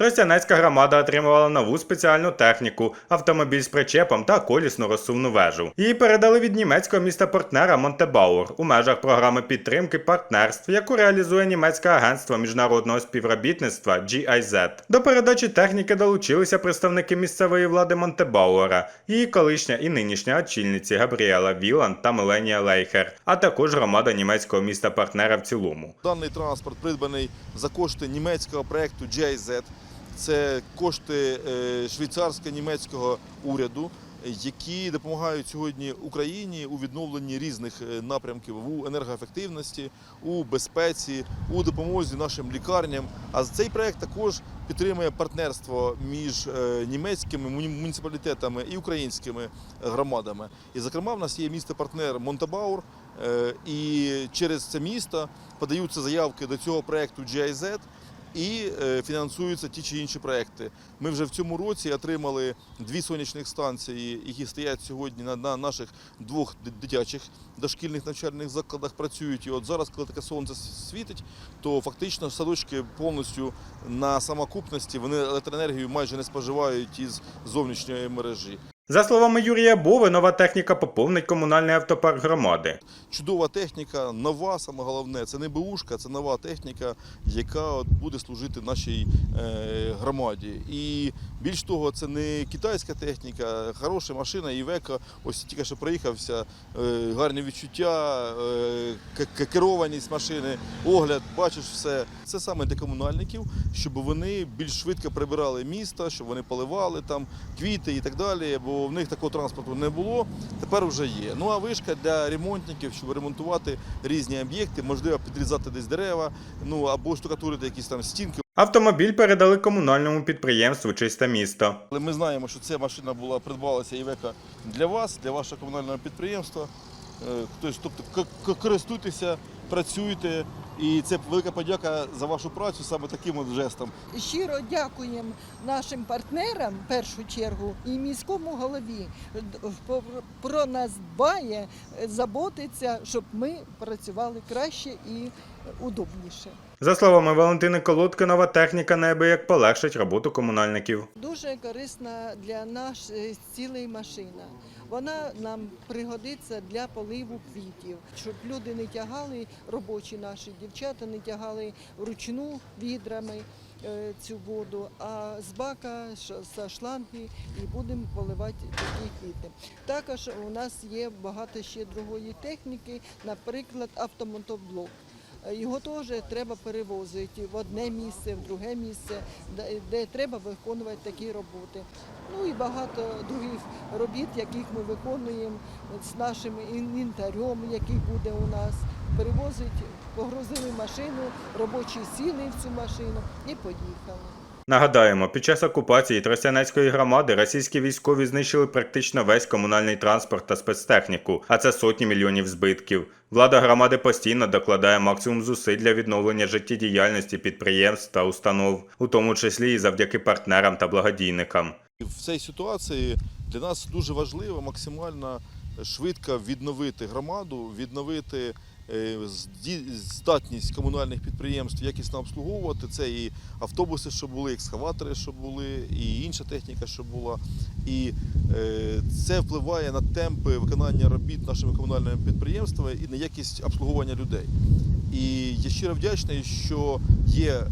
Тростянецька громада отримувала нову спеціальну техніку, автомобіль з причепом та колісну розсувну вежу. Її передали від німецького міста партнера Монтебаур у межах програми підтримки партнерств, яку реалізує німецьке агентство міжнародного співробітництва GIZ. До передачі техніки долучилися представники місцевої влади Монтебауера, її колишня і нинішня очільниці Габріела Віланд та Меленія Лейхер, а також громада німецького міста партнера в цілому. Даний транспорт придбаний за кошти німецького проекту GIZ. Це кошти е, швейцарсько-німецького уряду, які допомагають сьогодні Україні у відновленні різних е, напрямків у енергоефективності, у безпеці, у допомозі нашим лікарням. А цей проект також підтримує партнерство між е, німецькими муніципалітетами і українськими громадами. І, зокрема, в нас є місто-партнер Монтабаур. І через це місто подаються заявки до цього проекту GIZ і е, фінансуються ті чи інші проекти. Ми вже в цьому році отримали дві сонячних станції, які стоять сьогодні на, на наших двох дитячих дошкільних навчальних закладах. Працюють. І от зараз, коли таке сонце світить, то фактично садочки повністю на самокупності вони електроенергію майже не споживають із зовнішньої мережі. За словами Юрія Бови, нова техніка поповнить комунальний автопарк громади. Чудова техніка, нова, саме головне, це не БУшка, це нова техніка, яка буде служити нашій е, громаді. І більш того, це не китайська техніка, хороша машина, Івека. Ось тільки що проїхався, е, гарні відчуття, е, керованість машини, огляд, бачиш все. Це саме для комунальників, щоб вони більш швидко прибирали місто, щоб вони поливали там квіти і так далі. Бо в них такого транспорту не було. Тепер вже є. Ну а вишка для ремонтників, щоб ремонтувати різні об'єкти, можливо, підрізати десь дерева, ну або штукатурити якісь там стінки. Автомобіль передали комунальному підприємству Чисте місто. Але ми знаємо, що ця машина була придбалася Івека для вас, для вашого комунального підприємства. Е, Тобто, користуйтеся, працюйте. І це велика подяка за вашу працю саме таким от жестом. Щиро дякуємо нашим партнерам в першу чергу і міському голові. Про нас дбає, заботиться, щоб ми працювали краще і удобніше. За словами Валентини Колодки, нова техніка неабияк полегшить роботу комунальників. Дуже корисна для нас е, цілий машина. Вона нам пригодиться для поливу квітів, щоб люди не тягали, робочі наші дівчата не тягали вручну відрами е, цю воду, а з бака з шланги і будемо поливати такі квіти. Також у нас є багато ще другої техніки, наприклад, автомотоблок. Е, Його теж треба перевозити в одне місце, в друге місце, де треба виконувати такі роботи. Ну і багато других робіт, яких ми виконуємо з нашим інвентарем, який буде у нас. Перевозить, погрузили машину, робочі сіли в цю машину і поїхали. Нагадаємо, під час окупації Тростянецької громади російські військові знищили практично весь комунальний транспорт та спецтехніку, а це сотні мільйонів збитків. Влада громади постійно докладає максимум зусиль для відновлення життєдіяльності підприємств та установ, у тому числі і завдяки партнерам та благодійникам. В цій ситуації для нас дуже важливо максимально швидко відновити громаду, відновити здатність комунальних підприємств якісно обслуговувати. Це і автобуси, що були, екскаватори, що були, і інша техніка, що була. І е, це впливає на темпи виконання робіт нашими комунальними підприємствами і на якість обслуговування людей. І я щиро вдячний, що є е,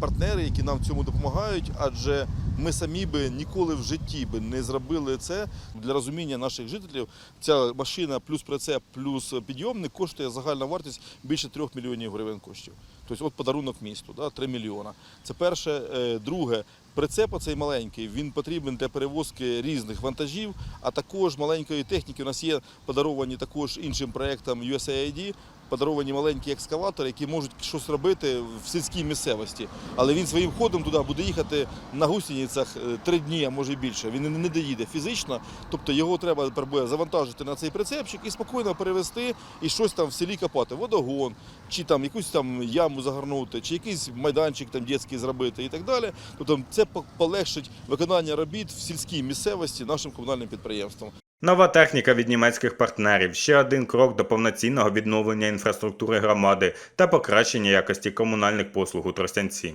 партнери, які нам в цьому допомагають, адже ми самі би ніколи в житті би не зробили це для розуміння наших жителів. Ця машина плюс прицеп, плюс підйомник коштує загальна вартість більше 3 мільйонів гривень коштів. Тобто, от подарунок місту, да, 3 мільйона. Це перше. Е, Друге, прицеп оцей маленький, він потрібен для перевозки різних вантажів, а також маленької техніки. У нас є подаровані також іншим проектам USAID, подаровані маленькі екскаватори, які можуть щось робити в сільській місцевості. Але він своїм ходом туди буде їхати на гусеницях е, три дні, а може і більше. Він не- доїде фізично. Тобто його треба завантажити на цей прицепчик і спокійно перевезти і щось там в селі копати. Водогон, чи там якусь там яму загорнути, чи якийсь майданчик там дитячий зробити і так далі. Тобто це по- полегшить виконання робіт в сільській місцевості нашим комунальним підприємствам. Нова техніка від німецьких партнерів ще один крок до повноцінного відновлення інфраструктури громади та покращення якості комунальних послуг у Тростянці.